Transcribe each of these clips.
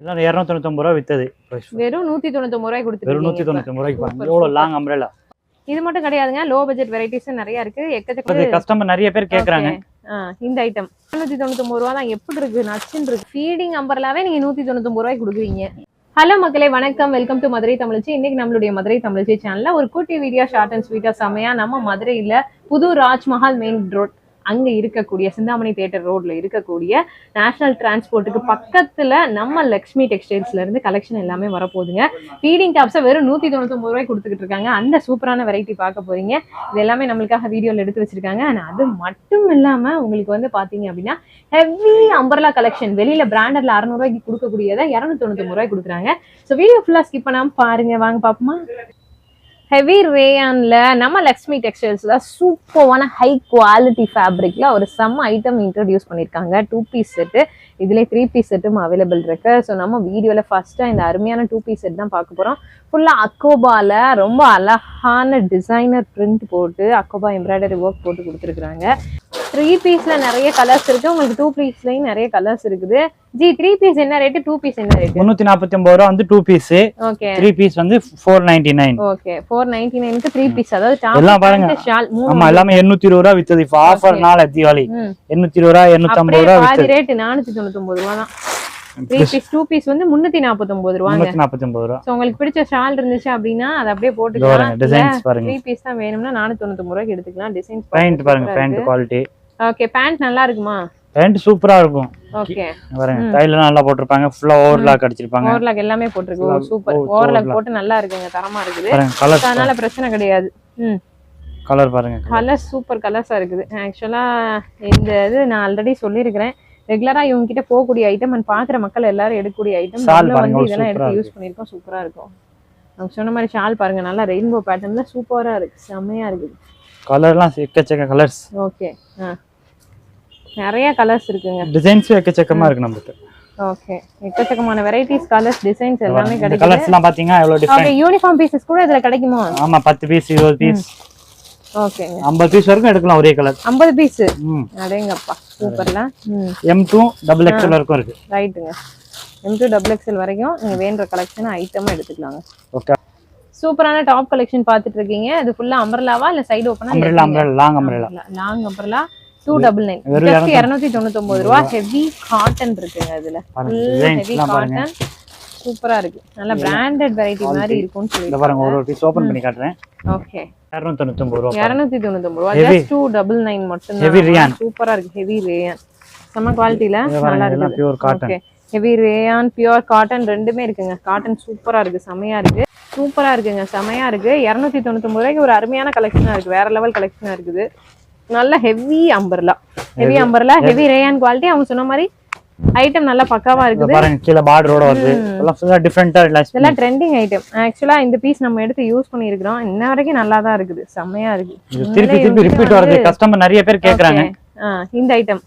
எல்லாம் ரூபா வித்தது. வெறும் நூத்தி தொண்ணூத்தொம்பது ரூபாய் வெறும் நூத்தி ரூபாய்க்கு பாருங்க. லாங் அம்ரேலா இது மட்டும் கிடையாதுங்க. லோ பட்ஜெட் வெரைட்டிஸ் நிறைய இருக்கு. எக்கச்சக்க கஸ்டமர் நிறைய பேர் கேக்குறாங்க. Okay. ஆ, இந்த ஐட்டம் நூத்தி தொண்ணூத்தொம்பது ரூபா தான் எப்படி இருக்கு? நச்சுன்னு இருக்கு. ஃபீடிங் அம்பர்லாவே நீங்க நூத்தி தொண்ணூத்தொம்பது ரூபாய்க்கு கொடுக்குறீங்க. ஹலோ மக்களே வணக்கம். வெல்கம் டு மதுரை தமிழ்ச்சி. இன்னைக்கு நம்மளுடைய மதுரை தமிழ்ச்சி சேனல்ல ஒரு குட்டி வீடியோ ஷார்ட் அண்ட் ஸ்வீட்டா செமையா நம்ம மதுரையில புது ராஜ்மஹால் மெயின் ரோட் அங்க இருக்கக்கூடிய சிந்தாமணி தியேட்டர் ரோட்ல இருக்கக்கூடிய நேஷனல் டிரான்ஸ்போர்ட்டுக்கு பக்கத்துல நம்ம லக்ஷ்மி டெக்ஸ்டைல்ஸ்ல இருந்து கலெக்ஷன் எல்லாமே வரப்போகுதுங்க. ஃபீடிங் டாப்ஸை வெறும் நூத்தி தொண்ணூத்தொம்பது ரூபாய் கொடுத்துக்கிட்டு இருக்காங்க. அந்த சூப்பரான வெரைட்டி பார்க்க போறீங்க. இது எல்லாமே நம்மளுக்காக வீடியோல எடுத்து வச்சிருக்காங்க. ஆனா அது மட்டும் இல்லாம உங்களுக்கு வந்து பாத்தீங்க அப்படின்னா ஹெவி அம்பர்லா கலெக்ஷன் வெளியில பிராண்டட்ல அறநூறுவாய்க்கு கொடுக்கக்கூடியதை இரநூத்தி தொண்ணூத்தி ரூபாய் கொடுக்குறாங்க ஸோ வீடியோ ஃபுல்லா ஸ்கிப் பண்ணாம பாருங்க. வாங்க பாப்போமா? ஹெவி ரேயான்ல நம்ம லக்ஷ்மி டெக்ஸ்டைல்ஸ்ல சூப்பரான ஹை குவாலிட்டி ஃபேப்ரிக்ல ஒரு செம்ம ஐட்டம் இன்ட்ரடியூஸ் பண்ணியிருக்காங்க டூ பீஸ் செட்டு இதுலேயே த்ரீ பீஸ் செட்டும் அவைலபிள் இருக்கு. ஸோ நம்ம வீடியோவில் ஃபர்ஸ்ட்டாக இந்த அருமையான டூ பீஸ் செட் தான் பார்க்க போகிறோம் ஃபுல்லாக அக்கோபாவில் ரொம்ப அழகான டிசைனர் பிரிண்ட் போட்டு அக்கோபா எம்ப்ராய்டரி ஒர்க் போட்டு கொடுத்துருக்குறாங்க. த்ரீ பீஸ்ல நிறைய கலர்ஸ் இருக்கு. உங்களுக்கு டூ பீஸ்லயும் நிறைய கலர்ஸ் இருக்குது. ஜி த்ரீ பீஸ் என்ன ரேட்டு டூ பீஸ் என்ன ரேட்டு முன்னூத்தி நாற்பத்தி ஒன்பது ரூபா வந்து two piece okay three piece வந்து four ninety nine okay four ninety நைனுக்கு த்ரீ பீஸ் அதாவது எல்லாம் பாருங்க. ஆமா எல்லாமே எண்ணூத்தி இருபது ரூபா வித்தது. இப்ப ஆஃபர்னால தீபாவளி. ம். எண்ணூத்தி இருபது ரூபா எண்ணூத்தி ரூபா வித்தது. ரேட் நானூத்தி தொண்ணூத்தி ஒன்பது ரூபா தான். த்ரீ பீஸ் டூ பீஸ் வந்து முன்னூத்தி நாற்பத்தி ஒன்பது ரூபாங்க. முன்னூத்தி நாற்பத்தி ஒன்பது ரூபா. சோ உங்களுக்கு பிடிச்ச ஷால் இருந்துச்சு அப்படின்னா அதை அப்படியே போட்டுக்கலாம். த்ரீ பீஸ் தான் வேணும்னா நானூத்தி தொண்ணூத்தி ரூபாய்க்கு எடுத்துக்கலாம். டிசைன்ஸ் பாருங்க பேண்ட் குவாலிட்டி ஓகே பேண்ட் நல்லா இருக்குமா? பேண்ட் சூப்பரா இருக்கும். ஓகே பாருங்க டைல நல்லா போட்டிருப்பாங்க. ஃபுல்லா ஓவர்லாக் அடிச்சிருப்பாங்க. ஓவர்லாக் எல்லாமே போட்டிருக்கு. Super overlock. போட்டு நல்லா இருக்குங்க தரமா இருக்குது. கலர் அதனால பிரச்சனை கிடையாது. ம். கலர் பாருங்க. கலர்ஸ் சூப்பர் கலர்ஸா இருக்குது. ஆக்சுவலா இந்த இது நான் ஆல்ரெடி சொல்லியிருக்கிறேன். ரெகுலரா இவங்க கிட்ட போகக்கூடிய ஐட்டம் அண்ட் பாக்குற மக்கள் எல்லாரும் எடுக்கக்கூடிய ஐட்டம் வந்து இதெல்லாம் எடுத்து யூஸ் பண்ணிருக்கோம் சூப்பரா இருக்கும். அவங்க சொன்ன மாதிரி ஷால் பாருங்க. நல்லா ரெயின்போ பேட்டர்ன்ல சூப்பரா இருக்கு. செம்மையா இருக்குது. கலர்லாம் எக்கச்சக்க கலர்ஸ் ஓகே ஆ. நிறைய கலர்ஸ் இருக்குங்க. டிசைன்ஸும் எக்கச்சக்கமா இருக்கு நம்மகிட்ட ஓகே எக்கச்சக்கமான வெரைட்டிஸ் கலர்ஸ் டிசைன்ஸ் எல்லாமே கலர்ஸ் எல்லாம் எவ்வளவு ஓகே டிஃபரெண்ட் யூனிஃபார்ம் பீசஸ் கூட இதுல கிடைக்குமா? ஆமா பத்து பீஸ் இருபது பீஸ் ஓகேங்க ஐம்பது பீஸ் வரைக்கும் எடுக்கலாம் ஒரே கலர் ஐம்பது பீஸ் ம். அடேங்கப்பா சூப்பர்ல ம். எம் டூ டபுள் எக்ஸ்எல் வரைக்கும் இருக்கு. ரைட்டுங்க எம் டூ டபுள் எக்ஸ்எல் வரைக்கும் நீங்க வேணுற கலெக்ஷன் ஐட்டமா எடுத்துக்கலாங்க. ஓகே சூப்பரான டாப் கலெக்ஷன் பார்த்துட்டு இருக்கீங்க. இது ஃபுல்லா அம்பர்லாவா இல்ல சைடு ஓப்பனா umbrella umbrella long umbrella long umbrella two double nine just இரநூத்தி ரூபா. ஹெவி காட்டன் இருக்குங்க இதுல ஃபுல் ஹெவி காட்டன் சூப்பரா இருக்கு. நல்ல பிராண்டட் வெரைட்டி மாதிரி இருக்கும்னு சொல்லி பாருங்க ஒரு ஒரு பீஸ் ஓபன் பண்ணி காட்டுறேன். ஓகே இரநூத்தி தொண்ணூத்தி ரூபா இரநூத்தி தொண்ணூத்தொன்பது ரூபா. Heavy. Just two double nine மட்டும். சூப்பரா இருக்கு. ஹெவி ரேயான் செம்ம குவாலிட்டில இது நல்லா pure cotton heavy rayon pure cotton ரெண்டுமே இருக்குங்க. காட்டன் சூப்பரா இருக்கு. செமையா இருக்கு. சூப்பரா இருக்குங்க. செமையா இருக்கு. இரநூத்தி தொண்ணூத்தொன்பது ரூபாய்க்கு ஒரு அருமையான கலெக்ஷனா இருக்கு. வேற லெவல் கலெக்ஷனா இருக்குது. நல்ல heavy umbrella heavy umbrella heavy rayon quality அவங்க சொன்ன மாதிரி ஐட்டம் நல்லா பக்காவா இத இருக்குது. பாருங்க கீழ பார்டரோட வருது. எல்லாம் ஃபுல்லா டிஃபரெண்டா ரிலாக்ஸ் இதெல்லாம் ட்ரெண்டிங் ஐட்டம் ஆக்சுவலா இந்த பீஸ் நம்ம எடுத்து யூஸ் பண்ணியிருக்கிறோம். இன்ன வரைக்கும் நல்லா தான் இருக்குது. செம்மையா இருக்கு திருப்பி திருப்பி ரிப்பீட் வருது. கஸ்டமர் நிறைய பேர் கேக்குறாங்க. இந்த item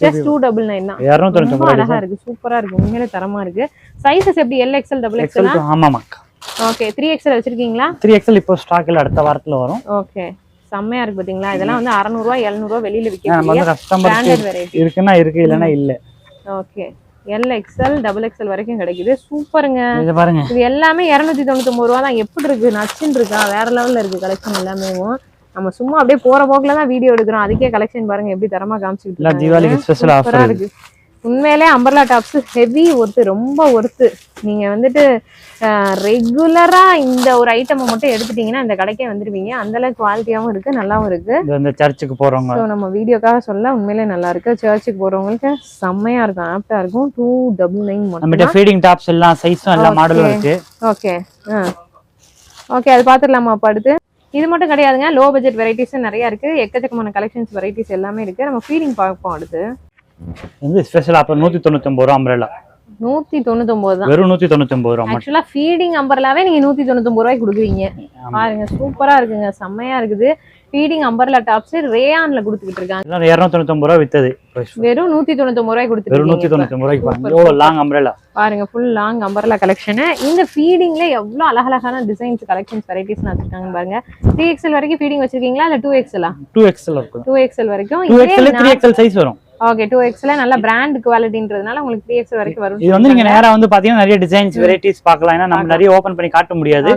just two double nine தான். ரொம்ப அழகா இருக்கு சூப்பரா இருக்கு உண்மையிலே தரமா இருக்கு சைஸஸ் எப்படி? எல் எக்ஸ்எல் டபுள் எக்ஸ்எல் ஆமாமா ஓகே த்ரீ எக்ஸ்எல் வச்சிருக்கீங்களா? த்ரீ எக்ஸல் இப்போ ஸ்டாக்ல அடுத்த வாரத்துல வரும். ஓகே செம்மையா இருக்கு பாத்தீங்களா? இதெல்லாம் வந்து அறநூறுவா எழுநூறுவா வெளியில வெரைட்டி இருக்குன்னா இருக்கு இல்லைன்னா இல்ல. Okay L XL double XL வரைக்கும் கிடைக்குது. சூப்பருங்க. இது பாருங்க. இது எல்லாமே இரநூத்தி தொண்ணூத்தொம்பது ரூபா தான். எப்படி இருக்கு? நச்சுன்னு இருக்கா? வேற லெவல்ல இருக்கு கலெக்ஷன் எல்லாமே. நம்ம சும்மா அப்படியே போற போக்குல தான் வீடியோ எடுக்கிறோம். அதுக்கே கலெக்ஷன் பாருங்க எப்படி தரமா காமிச்சிட்டு. தீபாவளிக்கு ஸ்பெஷல் சூப்பரா ஆஃபர் இருக்கு. உண்மையிலே அம்பர்லா டாப்ஸ் ஹெவி ஒர்த்து ரொம்ப ஒர்த்து நீங்க வந்துட்டு ரெகுலரா இந்த ஒரு ஐட்டமை மட்டும் எடுத்துட்டீங்கன்னா இந்த கடைக்கே வந்துருவீங்க. அந்த அளவுக்கு குவாலிட்டியாவும் இருக்கு நல்லாவும் இருக்கு. இந்த சர்ச்சுக்கு போறவங்க. ஸோ நம்ம வீடியோக்காக சொல்ல உண்மையிலே நல்லா இருக்கு. சர்ச்சுக்கு போறவங்களுக்கு செம்மையா இருக்கும் ஆப்டா இருக்கும். டூ டபுள் நைன் மட்டும் ஃபீடிங் டாப்ஸ் எல்லாம் சைஸும் எல்லா. மாடலும் இருக்கு. ஓகே ஆ. ஓகே அது பார்த்துடலாமா அப்போ அடுத்து? இது மட்டும் கிடையாதுங்க. லோ பட்ஜெட் வெரைட்டிஸ் நிறைய இருக்கு. எக்கச்சக்கமான கலெக்ஷன்ஸ் வெரைட்டிஸ் எல்லாமே இருக்கு. நம்ம ஃபீடிங் பார்ப்போம் அடுத்து. வந்து ஸ்பெஷல் ஆஃபர் நூத்தி தொண்ணூத்தி ஒன்பது ரூபா அம்ரேலா நூத்தி தொண்ணூத்தொன்பது தான். வெறும் நூத்தி தொண்ணூத்தி ஒன்பது ரூபா ஆக்சுவலா ஃபீடிங் அம்பர்லாவே நீங்க நூத்தி தொண்ணூத்தொன்பது ரூபாய்க்கு கொடுக்குறீங்க. பாருங்க சூப்பரா இருக்குங்க. செம்மையா இருக்குது. ஃபீடிங் அம்பர்லா டாப்ஸ் ரேயான்ல கொடுத்துக்கிட்டு இருக்காங்க. இரநூத்தி தொண்ணூத்தி ஒன்பது ரூபா வித்தது. வெறும் நூத்தி தொண்ணூத்தொன்பது ரூபாய் வெறும் நூத்தி கொடுத்துருக்கீங்க தொண்ணூத்தி ஒன்பது ரூபாய்க்கு பாருங்க. லாங் அம்ரேலா பாருங்க ஃபுல் லாங் அம்பர்லா கலெக்ஷன் இந்த ஃபீடிங்ல எவ்வளவு அழகழகான டிசைன்ஸ் கலெக்ஷன்ஸ் வெரைட்டிஸ் வச்சிருக்காங்க பாருங்க. த்ரீ எக்ஸ்எல் வரைக்கும் ஃபீடிங் வச்சிருக்கீங்களா? இல்ல டூ எக்ஸ்எலா டூ இருக்கும். டூ எக்ஸ்எல் வரைக்கும். டூ த்ரீ எக்ஸல் சைஸ் வரும். ஓகே டூ எக்ஸ்ல நல்ல பிராண்ட் குவாலிட்டின்றதுனால உங்களுக்கு த்ரீ எக்ஸ் வரைக்கும் வரும் இது வந்து நீங்க நேரா வந்து பாத்தீங்கன்னா நிறைய டிசைன்ஸ் வெரைட்டிஸ் பார்க்கலாம். ஏன்னா நம்ம நிறைய ஓபன் பண்ணி காட்ட முடியாது.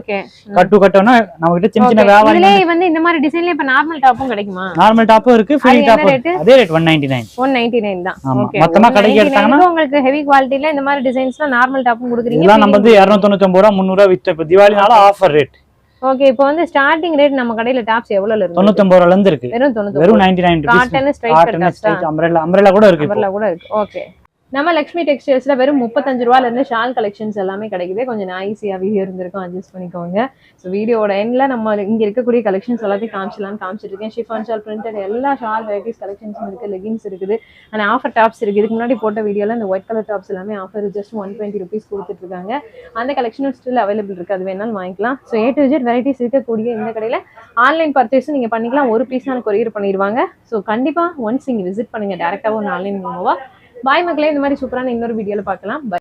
கட்டு கட்டோம்னா நம்ம கிட்ட சின்ன சின்ன வியாபாரம் இதுலயே வந்து இந்த மாதிரி டிசைன்ல இப்ப நார்மல் டாப்பும் கிடைக்குமா? நார்மல் டாப்பும் இருக்கு ஃப்ரீ rate? அதே rate one ninety nine one ninety nine தான். ஆமா. ஓகே மொத்தமா கடைக்கு எடுத்தாங்கன்னா- உங்களுக்கு ஹெவி குவாலிட்டில இந்த மாதிரி டிசைன்ஸ்லாம் நார்மல் டாப்பும் கொடுக்குறீங்க இதெல்லாம் நம்ம வந்து இரநூத்தொண்ணூத்தி ரூபா முந்நூறு ரூபா வித்தோம் இப்போ தீபாவளினால ஆஃபர் ரேட் ஓகே இப்போ வந்து ஸ்டார்டிங் ரேட் நம்ம கடையில டாப்ஸ் எவ்வளவுல இருக்கு? தொண்ணூத்தொன்பது ரூபால இருந்து இருக்கு. வெறும் தொண்ணூத்தி வெறும் ninety nine rupees cotton straight cotton straight umbrella umbrella கூட இருக்கு இப்போ. அம்பர்லா கூட இருக்கு. ஓகே நம்ம லக்ஷ்மி டெக்ஸ்டைல்ஸ்ல வெறும் முப்பத்தஞ்சு ரூபால இருந்து ஷால் கலெக்ஷன்ஸ் எல்லாமே கிடைக்குது. கொஞ்சம் நாய்ஸியா வீடியோ இருந்திருக்கும். அட்ஜஸ்ட் பண்ணிக்கோங்க. ஸோ வீடியோட எண்ட்ல நம்ம இங்க இருக்கக்கூடிய கலெக்ஷன்ஸ் எல்லாத்தையும் காமிச்சிடலாம் காமிச்சிட்டு இருக்கேன். ஷிஃபான் ஷால் பிரிண்டட் எல்லா ஷால் வெரைட்டிஸ் கலெக்ஷன்ஸும் இருக்கு. லெகின்ஸ் இருக்குது. அண்ட் ஆஃபர் டாப்ஸ் இருக்கு. இதுக்கு முன்னாடி போட்ட வீடியோல இந்த ஒயிட் கலர் டாப்ஸ் எல்லாமே offer just one twenty rupees கொடுத்துட்டு இருக்காங்க. அந்த கலெக்ஷனும் ஸ்டில் அவைலபிள் இருக்கு. அது வேணாலும் வாங்கிக்கலாம். So A to Z varieties இருக்கக்கூடிய இந்த கடையில ஆன்லைன் பர்ச்சேஸும் நீங்க பண்ணிக்கலாம். ஒரு பீஸ் நான் கொரியர் பண்ணிடுவாங்க. ஸோ கண்டிப்பா ஒன்ஸ் நீங்க விசிட் பண்ணுங்க. டேரக்டாவும் ஆன்லைன் மூலமாக பாய் மக்களே இந்த மாதிரி சூப்பரான இன்னொரு வீடியோல பார்க்கலாம். பை